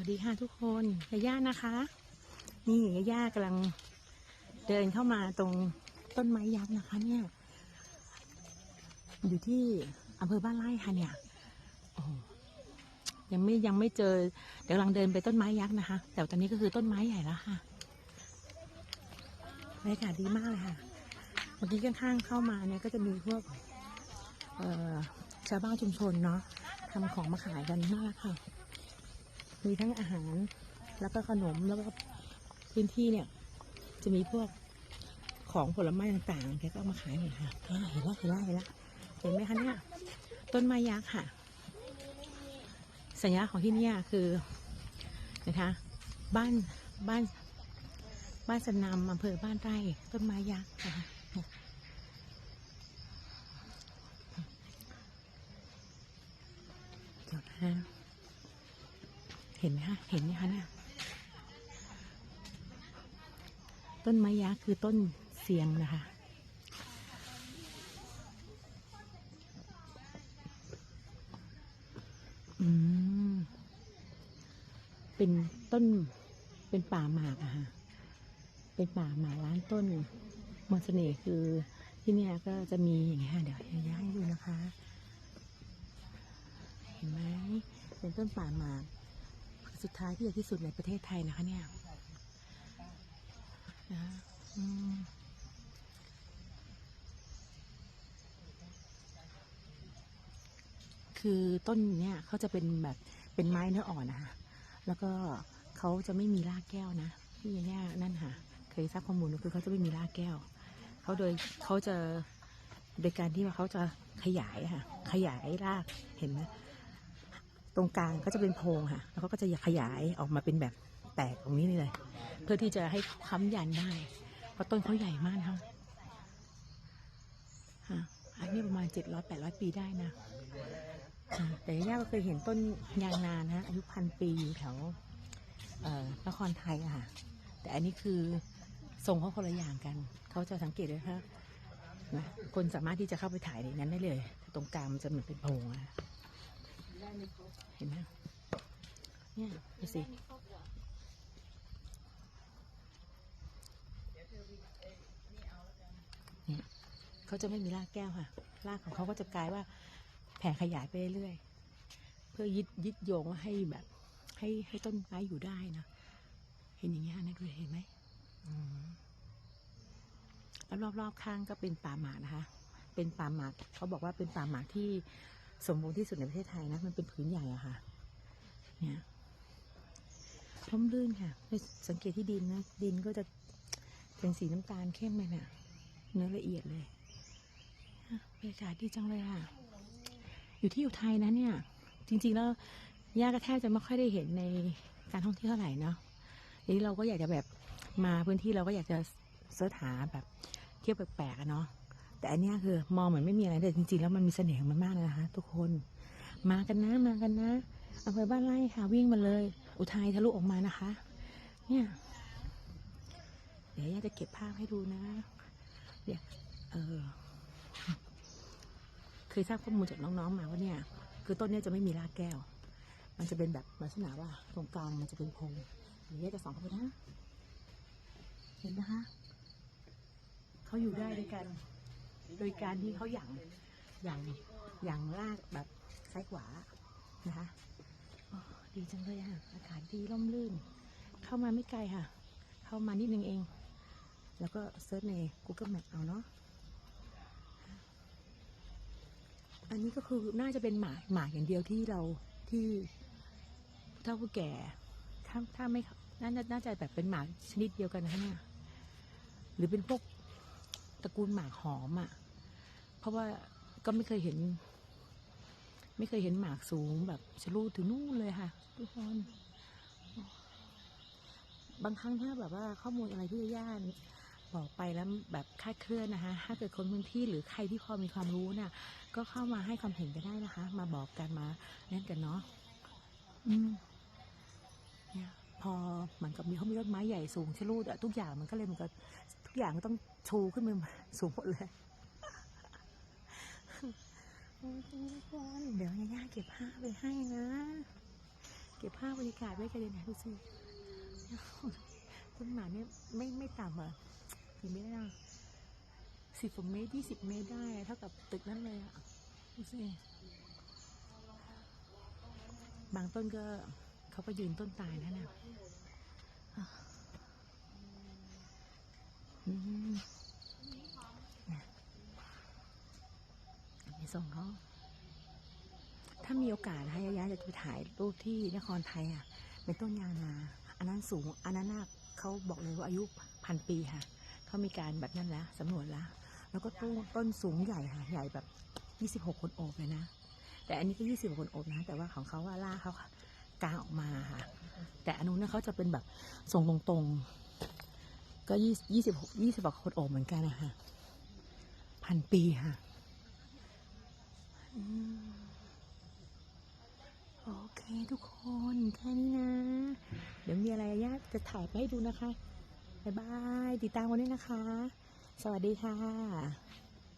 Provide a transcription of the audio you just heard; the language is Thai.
วัสดีค่ะทุกคนยาย่านะคะ นี่ยาย่ากำลังเดินเข้ามาตรงต้นไม้ยักษ์นะคะ เนี่ย อยู่ที่อำเภอบ้านไร่ค่ะเนี่ยโอ้ยังไม่ยังไม่เจอ เดี๋ยวกำลังเดินไปต้นไม้ยักษ์นะคะ แต่ตอนนี้ก็คือต้นไม้ใหญ่แล้วค่ะบรรยากาศดีมากเลยค่ะเมื่อกี้ข้างๆเข้ามาเนี่ยก็จะมีพวกชาวบ้านชุมชนเนาะทำของมาขายกันน่ารักค่ะ มีทั้งอาหารแล้วก็ขนมแล้วก็พื้นที่เนี่ย จะมีพวกของผลไม้ต่างๆแกก็เอามาขายหมดค่ะเห็นแล้วเห็นแล้วเห็นแล้วเห็นไหมคะเนี่ยต้นไม้ยักษ์ค่ะ สัญลักษณ์ของที่นี่คือนะคะบ้านบ้านบ้านสนามอำเภอบ้านไร่ต้นไม้ยักษ์นะคะเดี๋ยวนะ เห็นไหมคะเห็นไหมคะเนี่ยต้นไม้ยักษ์คือต้นเสียงนะคะอืมเป็นต้นเป็นป่าหมากอะค่ะเป็นป่าหมากล้านต้นมนต์เสน่ห์คือที่เนี่ยก็จะมีอย่างเงี้ยเดี๋ยวย้ายให้ดูนะคะ เห็นไหมเป็นต้นป่าหมาก สุดท้ายที่ใหญ่ที่สุดในประเทศไทยนะคะเนี่ยนะอืมคือต้นเนี่ยเขาจะเป็นแบบเป็นไม้เนื้ออ่อนนะคะแล้วก็เขาจะไม่มีรากแก้วนะที่เนี่ยนั่นค่ะ เคยทราบข้อมูลคือเขาจะไม่มีรากแก้วเขาโดยเขาจะโดยการที่ว่าเขาจะขยายค่ะ ขยายรากเห็นไหม ตรงกลางก็จะเป็นโพรงค่ะ แล้วเขาก็จะขยายออกมาเป็นแบบแตกตรงนี้นี่เลย เพื่อที่จะให้ค้ำยันได้ เพราะต้นเขาใหญ่มากนะคะค่ะอันนี้ประมาณเจ็ดร้อยแปดร้อยปีได้นะอ่าแต่ย่าก็เคยเห็นต้นยางนานะอายุพันปีอยู่แถวนครไทยอะค่ะ แต่อันนี้คือทรงเขาคนละอย่างกัน เขาจะสังเกตเลยค่ะนะคนสามารถที่จะเข้าไปถ่ายในนั้นได้เลย ตรงกลางมันจะเหมือนเป็นโพรงอะ เห็นไหมเนี่ยดูสิเนี่ยเขาจะไม่มีรากแก้วค่ะ รากของเขาก็จะกลายว่าแผ่ขยายไปเรื่อยเพื่อยึดยึดโยงให้แบบ ให้ให้ต้นไม้อยู่ได้นะเห็นอย่างเงี้ยนะดูเห็นไหมอืมแล้วรอบๆข้างก็เป็นป่าหมากนะคะ เป็นป่าหมากเขาบอกว่าเป็นป่าหมากที่ สมบูรณ์ที่สุดในประเทศไทยนะ มันเป็นผืนใหญ่อะค่ะ เนี่ยร่มรื่นค่ะสังเกตที่ดินนะ ดินก็จะเป็นสีน้ำตาลเข้มเลยน่ะ เนื้อละเอียดเลยบรรยากาศดีจังเลยค่ะ อยู่ที่อุทัยนะเนี่ย จริง ๆ แล้วย่าก็แทบจะไม่ค่อยได้เห็นในการท่องเที่ยวเท่าไหร่เนาะทีนี้เราก็อยากจะแบบมาพื้นที่เราก็อยากจะเสิร์ชหาแบบเที่ยวแปลกๆเนาะ แต่อันเนี้ยคือมองเหมือนไม่มีอะไรแต่จริงๆแล้วมันมีเสน่ห์ของมันมากเลยนะคะ ทุกคนมากันนะมากันนะอำเภอบ้านไร่ค่ะวิ่งมาเลย อุทัยทะลุออกมานะคะ เนี่ย เดี๋ยวย่าจะเก็บภาพให้ดูนะเดี๋ยวเออเคยทราบข้อมูลจากน้องๆมาว่าเนี่ย คือต้นเนี้ยจะไม่มีรากแก้ว มันจะเป็นแบบลักษณะว่าตรงกลางมันจะเป็นโพรงเดี๋ยวยกจะสองเข้าไปนะ เห็นนะคะเขาอยู่ได้ด้วยกัน โดยการที่เขาหยั่งหยั่งหยั่งลากแบบซ้ายขวานะคะดีจังเลยค่ะ อากาศดีร่มรื่น เข้ามาไม่ไกลค่ะ เข้ามานิดนึงเอง แล้วก็เซิร์ชใน Google Map เอาเนาะอันนี้ก็คือน่าจะเป็นหมาหมาอย่างเดียวที่เราที่เฒ่าผู้แก่ถ้าถ้าไม่น่าน่าจะแบบเป็นหมาชนิดเดียวกันนะเนี่ยหรือเป็นพวก ระกูลหมากหอมอะ่ะ เพราะว่าก็ไม่เคยเห็น ไม่เคยเห็นหมากสูงแบบชะลูถึงนู่นเลยค่ะ ทุกคนบางครั้งถ้าแบบว่าข้อมูลอะไรที่ย่านบอกไปแล้วแบบคาดเคลื่อนนะคะ ถ้าเกิดคนพื้นที่หรือใครที่พอมีความรู้น่ะ ก็เข้ามาให้ความเห็นกันได้นะคะ มาบอกกันมาเล่นกันเนาะอืมเนี่ย พอเหมือนกับมีเขามีต้นไม้ใหญ่สูงชะลูดอะทุกอย่างมันก็เลยมือนกับทุกอย่างก็ต้องชูขึ้นมาสูงหมดเลยทุกคนเดี๋ยวย่าเก็บภาไปให้นะ เก็บภาบรรยากาศไว้กันเลยนะดูสิต้นหมาเนี่ยไม่ไม่ต่ำอะกี่เมตรอะสิบเมตรยี่สิบเมตรได้ เท่ากับตึกนั่นเลยอะดูสิบางต้นก็ เขาก็ยืนต้นตายแล้วนะอะมนะในส่งเขาถ้ามีโอกาสนะคะยายาจะไปถ่ายรูปที่นครไทยอะ เป็นต้นยางนา อันนั้นสูง อันนั้นน่ะเขาบอกเลยว่าอายุพันปีค่ะ เขามีการแบบนั้นแล้วสำรวจแล้วแล้วก็ต้นต้นสูงใหญ่ค่ะ ใหญ่แบบยี่สิบหกคนโอบเลยนะ แต่อันนี้ก็ยี่สิบคนโอบนะ แต่ว่าของเขาว่าล่าเขา กางออกมาค่ะ แต่อันนู้นนะเขาจะเป็นแบบทรงตรงๆ ก็ยี่ยี่สิบหกยี่สิบกว่าคนโอบเหมือนกันนะคะพันปีค่ะโอเคทุกคนแค่นี้นะ เดี๋ยวมีอะไรญาติจะถ่ายไปให้ดูนะคะ บ๊ายบาย ติดตามวันนี้นะคะ สวัสดีค่ะ